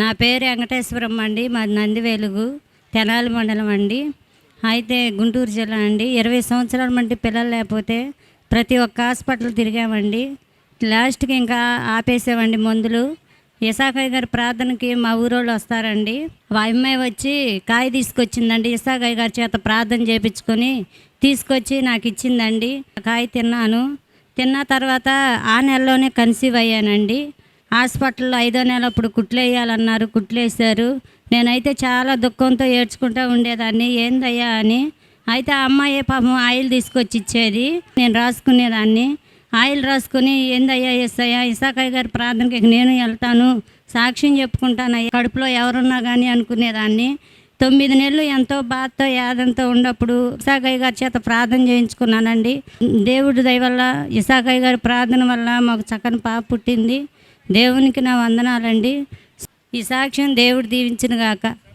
నా పేరు వెంకటేశ్వరం అండి. మాది నందివేలుగు తెనాలి మండలం అండి. అయితే గుంటూరు జిల్లా అండి. ఇరవై సంవత్సరాల మంది పిల్లలు లేకపోతే ప్రతి ఒక్క హాస్పిటల్ తిరిగామండి. లాస్ట్కి ఇంకా ఆపేసామండి మందులు. ఇసాకయ్య గారి ప్రార్థనకి మా ఊరోళ్ళు వస్తారండి. అమ్మాయి వచ్చి కాయ తీసుకొచ్చిందండి. ఇసాకయ్య గారి చేత ప్రార్థన చేపించుకొని తీసుకొచ్చి నాకు ఇచ్చిందండి. ఆ కాయ తిన్నాను. తిన్న తర్వాత ఆ నెలలోనే కన్సీవ్ అయ్యానండి. హాస్పిటల్లో ఐదో నెల అప్పుడు కుట్లు వేయాలన్నారు కుట్లు వేశారు నేనైతే చాలా దుఃఖంతో ఏడ్చుకుంటూ ఉండేదాన్ని. ఏందయ్యా అని. అయితే ఆ అమ్మాయి పాపం ఆయిల్ తీసుకొచ్చి ఇచ్చేది. నేను రాసుకునేదాన్ని. ఆయిల్ రాసుకుని ఏందయ్యా ఎస్సయ్యా ఇసాకయ్య గారి ప్రార్థనకి నేను వెళ్తాను. సాక్ష్యం చెప్పుకుంటానయ్యా. కడుపులో ఎవరున్నా కానీ అనుకునేదాన్ని. తొమ్మిది నెలలు ఎంతో బాధతో యాదంతో ఉన్నప్పుడు ఇసాకయ్య గారి చేత ప్రార్థన చేయించుకున్నానండి. దేవుడి దయ వల్ల ఇసాకయ్య గారి ప్రార్థన వల్ల మాకు చక్కని పాప పుట్టింది. దేవునికి నా వందనాలండి. ఈ సాక్ష్యం దేవుడు దీవించిన గాక